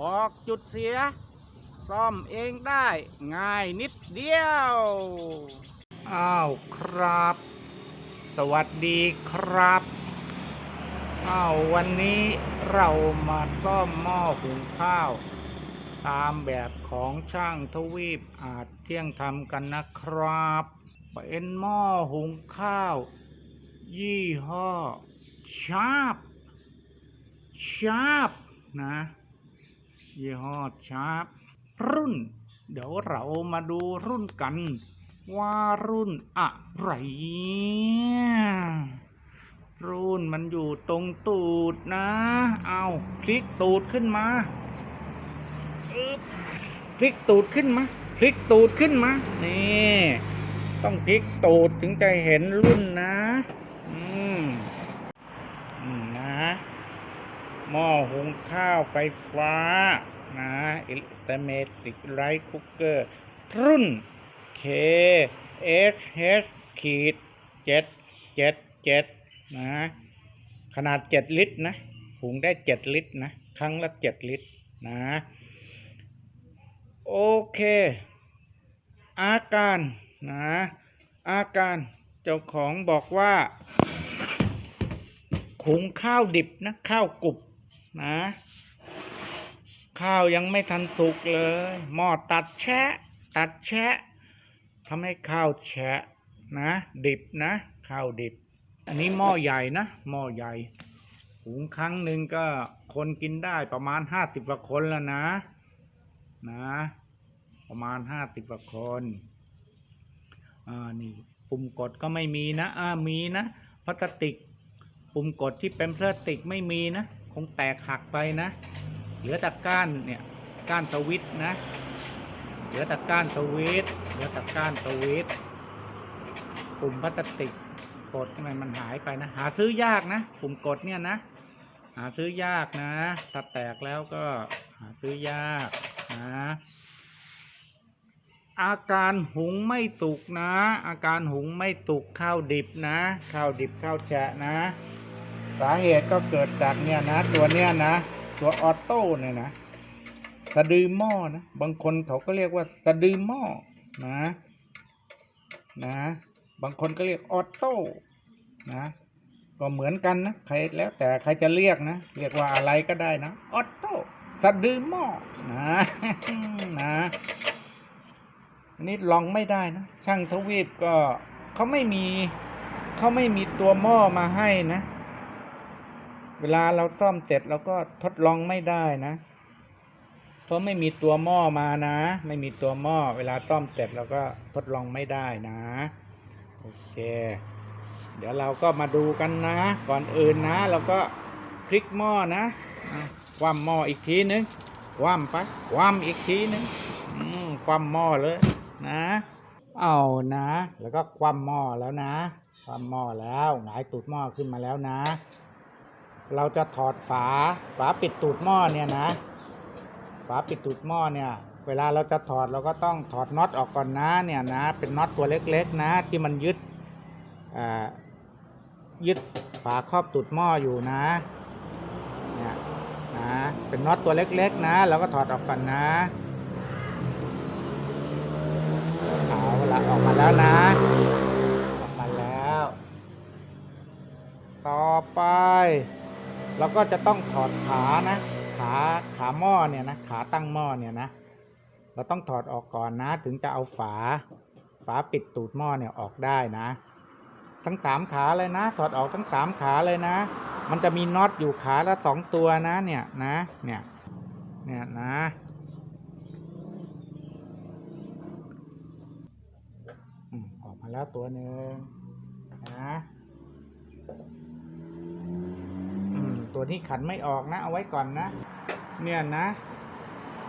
บอกจุดเสีย ซ่อมเองได้ง่ายนิดเดียว อ้าวครับ สวัสดีครับอ้าววันนี้เรามาซ่อมหม้อหุงข้าว ตามแบบของช่างทวีปอาจเที่ยงทำกันนะครับ เป็นหม้อหุงข้าว ยี่ห้อชาร์ปชาร์ปนะ ยี่ห้อชาร์ปรุ่น เดี๋ยวเรามาดูรุ่นกัน ว่ารุ่นอะไร รุ่นมันอยู่ตรงตูดนะ เอาพลิกตูดขึ้นมาพลิกตูดขึ้นมาพลิกตูดขึ้นมา นี่ ต้องพลิกตูดถึงจะเห็นรุ่นนะ อืมนะ หม้อหุงข้าวไฟฟ้า นะอิเล็กเมติกไรคุกเกอร์รุ่น K H H ขีดเจ็ดเจ็ดเจ็ดนะ ขนาดเจ็ดลิตรนะ หุงได้เจ็ดลิตรนะ ครั้งละเจ็ดลิตรนะ โอเค อาการนะ อาการเจ้าของบอกว่าหุงข้าวดิบนะ ข้าวกรุบ นะ ข้าวยังไม่ทันสุกเลย หม้อตัดแชะ ตัดแชะทำให้ข้าวแฉะนะ ดิบนะ ข้าวดิบ อันนี้หม้อใหญ่นะ หม้อใหญ่หุงครั้งหนึ่งก็คนกินได้ประมาณห้าสิบกว่าคนแล้วนะ นะ ประมาณห้าสิบกว่าคนอ่านี่ปุ่มกดก็ไม่มีนะ อ่ามีนะพลาสติก ปุ่มกดที่เป็นพลาสติกไม่มีนะ งแตกหักไปนะ เหลือแต่ก้านเนี่ยก้านสวิตนะ เหลือแต่ก้านสวิตเหลือแต่ก้านสวิตปุ่มพลาสติกกดทำไมมันหายไปนะ หาซื้อยากนะปุ่มกดเนี่ยนะ หาซื้อยากนะ ถ้าแตกแล้วก็หาซื้อยากนะอาการหุงไม่ตุกนะ อาการหุงไม่ตุกข้าวดิบนะ ข้าวดิบข้าวแฉะนะ สาเหตุก็เกิดจากเนี่ยนะ ตัวเนี้ยนะ ตัวออโต้เนี่ยนะสะดือหม้อนะ บางคนเขาก็เรียกว่าสะดือหม้อนะนะ บางคนก็เรียกออโต้นะก็เหมือนกันนะใครแล้วแต่ใครจะเรียกนะ เรียกว่าอะไรก็ได้นะออโต้สะดือหม้อนะนะนนี้ลองไม่ได้นะ ช่างทวีปก็เขาไม่มีเขาไม่มีตัวหม้อมาให้นะ เวลาเราซ่อมเสร็จเราก็ทดลองไม่ได้นะ เพราะไม่มีตัวหม้อมานะ ไม่มีตัวหม้อ เวลาต้อมเสร็จเราก็ทดลองไม่ได้นะ โอเค เดี๋ยวเราก็มาดูกันนะ ก่อนอื่นนะเราก็พลิกหม้อนะคว่ำหม้ออีกทีนึงคว่ำไปคว่ำอีกทีนึงคว่ำหม้อเลยนะ เอานะ แล้วก็คว่ำหม้อแล้วนะ คว่ำหม้อแล้ว หงายตูดหม้อขึ้นมาแล้วนะ เราจะถอดฝาฝาปิดตูดหม้อเนี่ยนะ ฝาปิดตูดหม้อเนี่ย เวลาเราจะถอดเราก็ต้องถอดน็อตออกก่อนนะเนี่ยนะ เป็นน็อตตัวเล็กๆ นะ ที่มันยึดยึดฝาครอบตูดหม้ออยู่นะเนี่ยนะเป็นน็อตตัวเล็กๆ นะเราก็ถอดออกก่อนนะเอาละออกมาแล้วนะออกมาแล้ว ต่อไป เราก็จะต้องถอดขานะขาขาหม้อเนี่ยนะขาตั้งหม้อเนี่ยนะเราต้องถอดออกก่อนนะ ถึงจะเอาฝา ฝาปิดตูดหม้อเนี่ยออกได้นะ ทั้งสามขาเลยนะ ถอดออกทั้งสามขาเลยนะ มันจะมีน็อตอยู่ขาละสองตัวนะเนี่ยนะเนี่ยเนี่ยนะออกมาแล้วตัวหนึ่งนะ อืม ตัวนี้ขันไม่ออกนะ เอาไว้ก่อนนะ เนี่ยนะ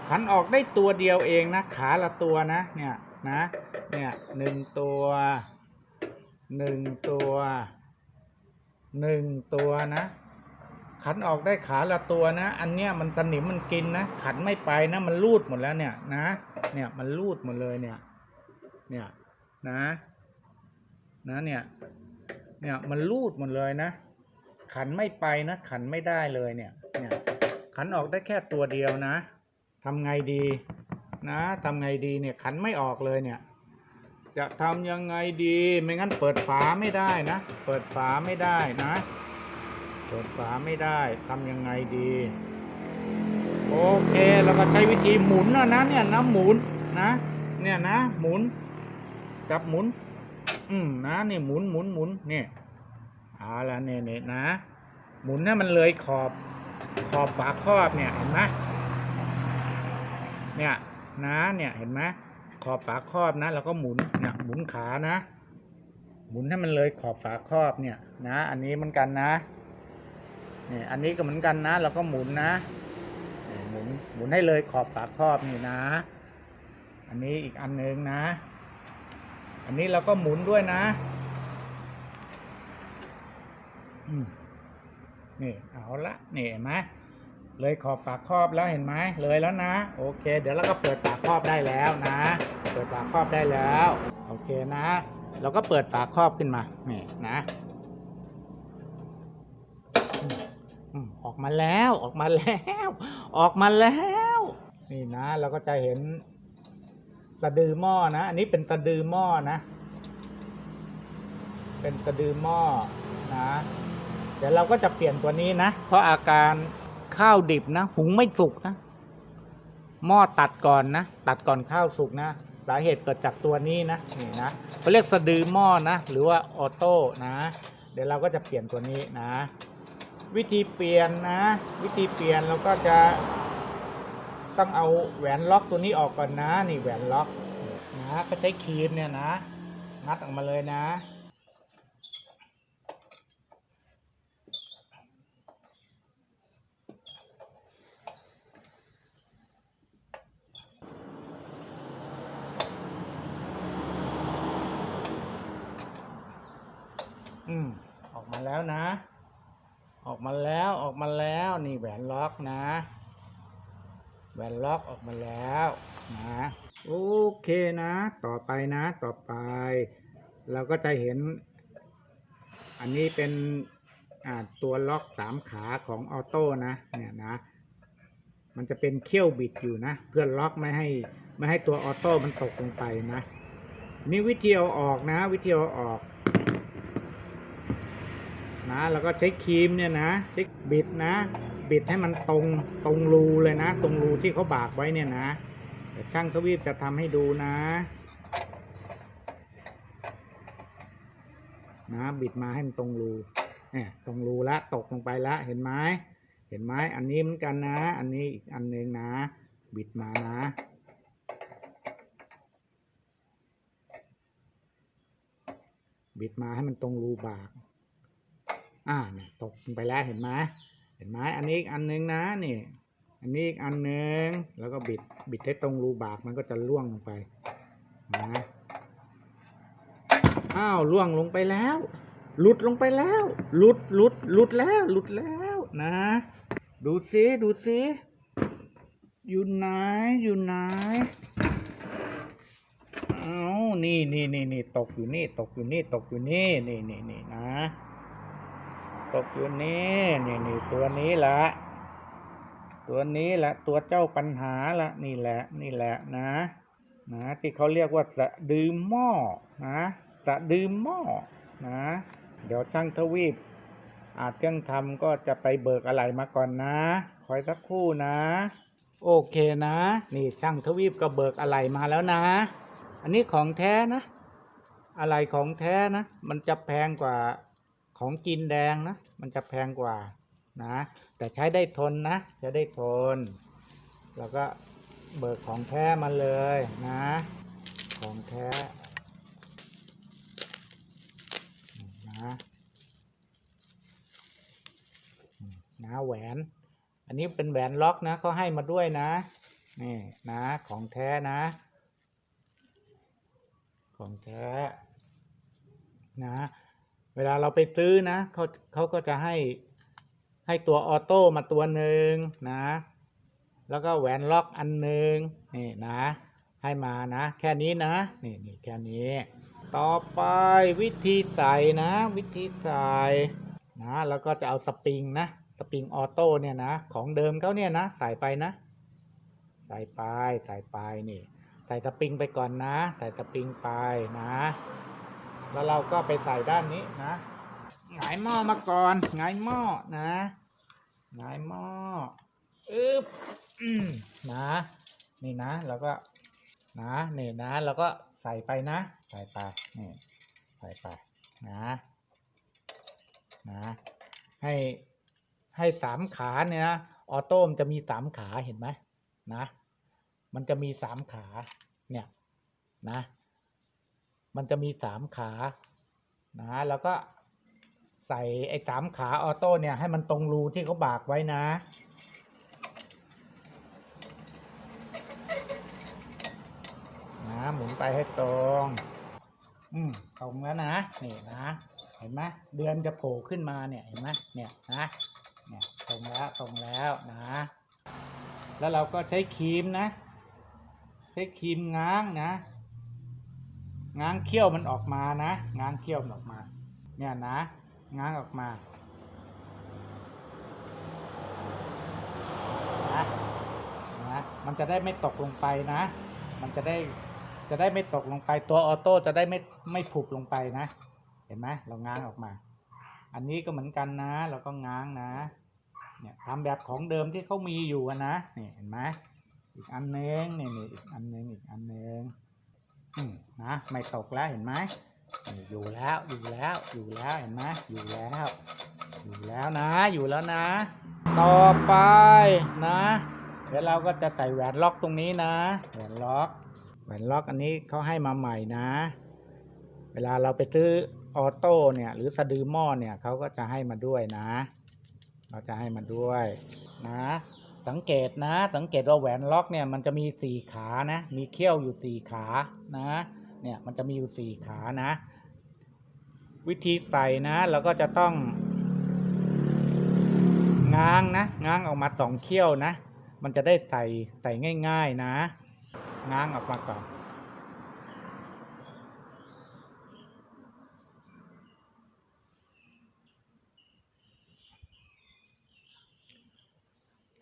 ขันออกได้ตัวเดียวเองนะ ขาละตัวนะ เนี่ยนะ เนี่ยหนึ่งตัวหนึ่งตัวหนึ่งตัวนะ ขันออกได้ขาละตัวนะ อันเนี้ยมันสนิมมันกินนะ ขันไม่ไปนะ มันรูดหมดแล้วเนี่ยนะ เนี่ยมันรูดหมดเลยเนี่ย เนี่ยนะ นะเนี่ย เนี่ยมันรูดหมดเลยนะ ขันไม่ไปนะ ขันไม่ได้เลยเนี่ยเนี่ย ขันออกได้แค่ตัวเดียวนะทำไงดีนะทำไงดีเนี่ยขันไม่ออกเลยเนี่ย จะทำยังไงดีไม่งั้นเปิดฝาไม่ได้นะ เปิดฝาไม่ได้นะ เปิดฝาไม่ได้ทำยังไงดีโอเคเราก็ใช้วิธีหมุนนะนะเนี่ยนะหมุนนะเนี่ยนะหมุนจับหมุน อืมนะนี่หมุนหมุนหมุนเนี่ย เอาละเนี่ยเนี่ยนะ หมุนให้มันเลยขอบขอบฝาครอบเนี่ยเห็นไหมเนี่ยนะเนี่ยเห็นไหมขอบฝาครอบนะเราก็หมุนเนี่ยหมุนขานะ หมุนให้มันเลยขอบฝาครอบเนี่ยนะ อันนี้เหมือนกันนะเนี่ยอันนี้ก็เหมือนกันนะ เราก็หมุนนะหมุนหมุนให้เลยขอบฝาครอบนี่นะ อันนี้อีกอันหนึ่งนะ อันนี้เราก็หมุนด้วยนะ นี่เอาละนี่เห็นไหมเลยขอบฝาครอบแล้วเห็นไหมเลยแล้วนะโอเค เดี๋ยวเราก็เปิดฝาครอบได้แล้วนะ เปิดฝาครอบได้แล้วโอเคนะ เราก็เปิดฝาครอบขึ้นมานี่นะอืมอืมออกมาแล้วออกมาแล้ว ออกมาแล้ว นี่นะ เราก็จะเห็นสะดือหม้อนะ อันนี้เป็นสะดือหม้อนะ เป็นสะดือหม้อนะ เดี๋ยวเราก็จะเปลี่ยนตัวนี้นะ เพราะอาการข้าวดิบนะ หุงไม่สุกนะ หม้อตัดก่อนนะ ตัดก่อนข้าวสุกนะ สาเหตุเกิดจากตัวนี้นะ นี่นะเขาเรียกสะดือหม้อนะ หรือว่าออโต้นะ เดี๋ยวเราก็จะเปลี่ยนตัวนี้นะ วิธีเปลี่ยนนะ วิธีเปลี่ยนเราก็จะต้องเอาแหวนล็อกตัวนี้ออกก่อนนะ นี่แหวนล็อกนะ ก็ใช้ครีมเนี่ยนะงัดออกมาเลยนะ อืมออกมาแล้วนะ ออกมาแล้วออกมาแล้วนี่แหวนล็อกนะแหวนล็อกออกมาแล้วนะโอเคนะ ต่อไปนะ ต่อไป เราก็จะเห็น อันนี้เป็นตัวล็อกสามขาของออโต้นะเนี่ยนะ มันจะเป็นเขี้ยวบิดอยู่นะ เพื่อล็อกไม่ให้ไม่ให้ตัวออโต้มันตกลงไปนะนี่วิธีเอาออกนะ วิธีเอาออก นะแล้วก็ใช้ครีมเนี่ยนะใช้บิดนะ บิดให้มันตรงตรงรูเลยนะ ตรงรูที่เขาบากไว้เนี่ยนะช่างทวีปจะทำให้ดูนะนะบิดมาให้มันตรงรูเนี่ยตรงรูละตกลงไปละเห็นไหมเห็นไหมอันนี้เหมือนกันนะ อันนี้อีกอันหนึ่งนะ บิดมานะบิดมาให้มันตรงรูบาก อ่าเนี่ยตกไปแล้วเห็นไหมเห็นไหมอันนี้อีกอันหนึงนะนี่ อันนี้อีกอันหนึงแล้วก็บิดบิดให้ตรงรูบากมันก็จะล่วงลงไปนะอ้าวล่วงลงไปแล้วหลุดลงไปแล้วหลุดหลุดหลุดแล้วหลุดแล้วนะ ดูซิดูซิอยู่ไหนอยู่ไหนเอานี่นี่นี่นี่ตกอยู่นี่ตกอยู่นี่ตกอยู่นี่นี่นี่นี่นะ ตกอยู่นี่นี่นี่ตัวนี้แหละตัวนี้แหละตัวเจ้าปัญหาละนี่แหละนี่แหละนะนะที่เขาเรียกว่าสะดือหม้อนะสะดือหม้อนะเดี๋ยวช่างทวีปอาจเครื่องทำก็จะไปเบิกอะไรมาก่อนนะคอยสักครู่นะ โอเคนะ นี่ช่างทวีปก็เบิกอะไรมาแล้วนะ อันนี้ของแท้นะ อะไรของแท้นะ มันจะแพงกว่า ของจีนแดงนะ มันจะแพงกว่านะ แต่ใช้ได้ทนนะใช้ได้ทน แล้วก็เบิกของแท้มาเลยนะ ของแท้นะนะแหวน อันนี้เป็นแหวนล็อกนะเขาให้มาด้วยนะ นี่นะของแท้นะ ของแท้นะ เวลาเราไปซื้อนะเขาเขาก็จะให้ให้ตัวออโต้มาตัวหนึ่งนะ แล้วก็แหวนล็อกอันหนึ่งนี่นะ ให้มานะ แค่นี้นะนี่นี่แค่นี้ ต่อไปวิธีใส่นะ วิธีใส่นะแล้วก็จะเอาสปริงนะสปริงออโต้เนี่ยนะของเดิมเขาเนี่ยนะใส่ไปนะ ใส่ไปใส่ไปนี่ ใส่สปริงไปก่อนนะ ใส่สปริงไปนะ แล้วเราก็ไปใส่ด้านนี้นะหงายหม้อมาก่อนหงายหม้อนะหงายหม้ออึ๊บอืมนะนี่นะแล้วก็นะนี่นะแล้วก็ใส่ไปนะ ใส่ไปนี่ใส่ไปนะนะให้ให้สามขาเนี่ยนะออโต้มนจะมีสามขาเห็นไหมนะ มันจะมีสามขาเนี่ยนะ มันจะมีสามขานะแล้วก็ใส่ไอ้สามขาออโต้เนี่ยให้มันตรงรูที่เขาบากไว้นะนะหมุนไปให้ตรง อืมตรงแล้วนะนี่นะเห็นไหมเดือนจะโผล่ขึ้นมาเนี่ยเห็นไหมเนี่ยนะเนี่ยตรงแล้วตรงแล้วนะ แล้วเราก็ใช้ครีมนะ ใช้ครีมง้างนะ ง้างเขี้ยวมันออกมานะ ง้างเขี้ยวมันออกมา เนี่ยนะ ง้างออกมานะนะมันจะได้ไม่ตกลงไปนะ มันจะได้จะได้ไม่ตกลงไปตัวออโต้จะได้ไม่ไม่ผุบลงไปนะ เห็นไหมเราง้างออกมา อันนี้ก็เหมือนกันนะ เราก็ง้างนะ เนี่ยทำแบบของเดิมที่เขามีอยู่อะนะนี่เห็นไหมอีกอันหนึงนี่นี่อีกอันหนึงอีกอันหนึง อืมนะไม่ตกแล้วเห็นไหมอยู่แล้วอยู่แล้วอยู่แล้วเห็นไหมอยู่แล้ว อยู่แล้วนะ อยู่แล้วนะ ต่อไปนะ เดี๋ยวเราก็จะใส่แหวนล็อกตรงนี้นะ แหวนล็อกแหวนล็อกอันนี้เขาให้มาใหม่นะ เวลาเราไปซื้อออโต้เนี่ย หรือสะดือหม้อเนี่ยเขาก็จะให้มาด้วยนะ เราจะให้มันด้วยนะ สังเกตนะ สังเกตว่าแหวนล็อกเนี่ยมันจะมีสี่ขานะ มีเขี้ยวอยู่สี่ขานะ เนี่ยมันจะมีอยู่สี่ขานะ วิธีใส่นะเราก็จะต้อง ง้างนะ ง้างออกมาสองเขี้ยวนะ มันจะได้ใส่ใส่ง่าย ๆนะ ง้างออกมาก่อน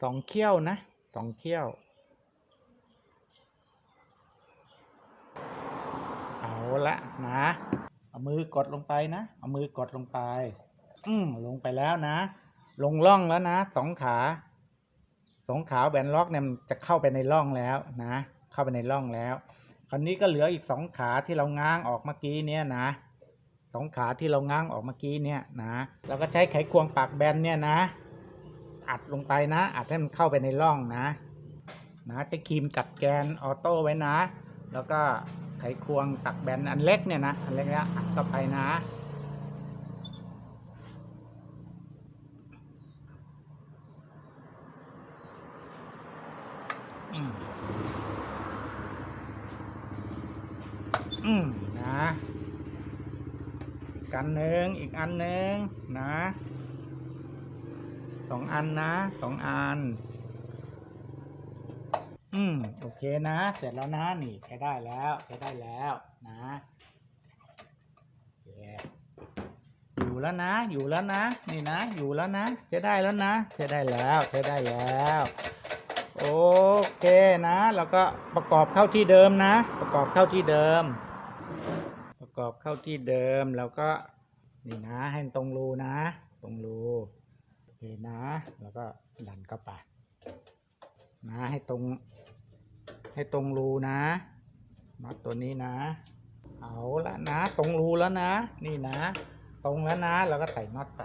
สองเขี้ยวนะสองเขี้ยว เอาละนะเอามือกดลงไปนะ เอามือกดลงไป อืมลงไปแล้วนะ ลงร่องแล้วนะสองขาสองขาแบนล็อกเนี่ยมันจะเข้าไปในร่องแล้วนะ เข้าไปในร่องแล้ว คราวนี้ก็เหลืออีกสองขาที่เราง้างออกเมื่อกี้เนี่ยนะสองขาที่เราง้างออกเมื่อกี้เนี่ยนะเราก็ใช้ไขควงปากแบนเนี่ยนะ อัดลงไปนะ อัดให้มันเข้าไปในร่องนะ นะใช้ครีมจัดแกนออโต้ไว้นะ แล้วก็ไขควงตักแบนอันเล็กเนี่ยนะ อันเล็กเนี้ยอัดเข้าไปนะอืมนะอันหนึ่งอีกอันหนึ่งนะ องอันนะสองอัน อืมโอเคนะ เสร็จแล้วนะนี่ใช้ได้แล้วใช้ได้แล้วนะอยู่แล้วนะ อยู่แล้วนะ นี่นะ อยู่แล้วนะใช้ได้แล้วนะใช้ได้แล้วใช้ได้แล้วโอเคนะแล้วก็ประกอบเข้าที่เดิมนะ ประกอบเข้าที่เดิม ประกอบเข้าที่เดิมแล้วก็นี่นะให้ตรงรูนะ ตรงรู นะ แล้วก็ดันเข้าไปนะให้ตรง ให้ตรงรูนะน็อตตัวนี้นะ เอาละนะ ตรงรูแล้วนะ นี่นะ ตรงแล้วนะเราก็ใส่น็อตไป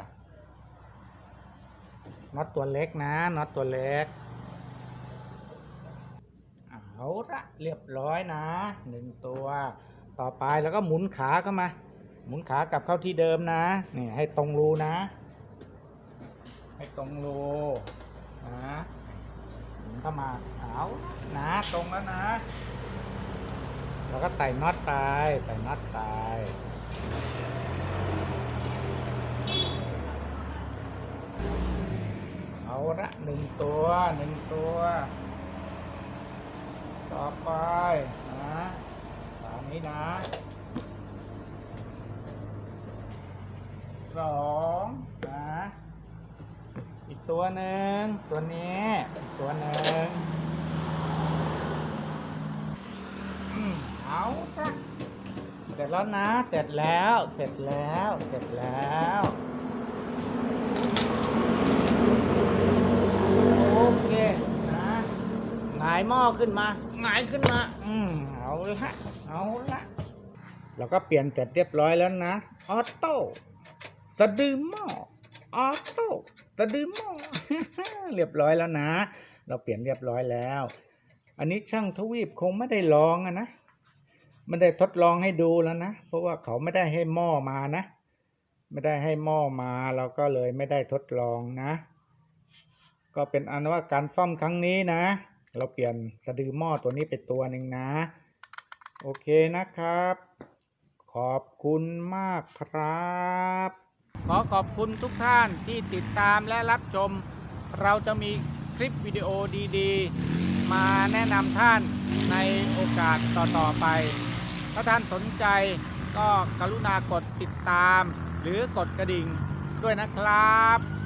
น็อตตัวเล็กนะน็อตตัวเล็กเอาละเรียบร้อยนะหนึ่งตัว ต่อไปแล้วก็หมุนขาเข้ามา หมุนขากลับเข้าที่เดิมนะนี่ให้ตรงรูนะ ให้ตรงรูนะหมุนเข้ามาเอานะตรงแล้วนะแล้วก็ใส่น็อตไปใส่น็อตไปเอาละหนึ่งตัวหนึ่งตัว ต่อไปนะตามนี้นะสองนะ อีกตัวหนึ่งตัวนี้ตัวหนึ่งเอาจ้ะเสร็จแล้วนะ เสร็จแล้ว เสร็จแล้ว เสร็จแล้วโอเคนะหงายหม้อขึ้นมาหงายขึ้นมา อืมเอาละเอาละเราก็เปลี่ยนเสร็จเรียบร้อยแล้วนะ ออโต้สะดือหม้อออโต้ สะดือหม้อเรียบร้อยแล้วนะ เราเปลี่ยนเรียบร้อยแล้ว อันนี้ช่างทวีปคงไม่ได้ลองอะนะไม่ได้ทดลองให้ดูแล้วนะ เพราะว่าเขาไม่ได้ให้หม้อมานะ ไม่ได้ให้หม้อมาเราก็เลยไม่ได้ทดลองนะ ก็เป็นอันว่าการซ่อมครั้งนี้นะ เราเปลี่ยนสะดือหม้อตัวนี้ไปตัวหนึ่งนะ โอเคนะครับ ขอบคุณมากครับ ขอขอบคุณทุกท่านที่ติดตามและรับชม เราจะมีคลิปวิดีโอดีๆ มาแนะนำท่านในโอกาสต่อๆไป ถ้าท่านสนใจก็กรุณากดติดตาม หรือกดกระดิ่งด้วยนะครับ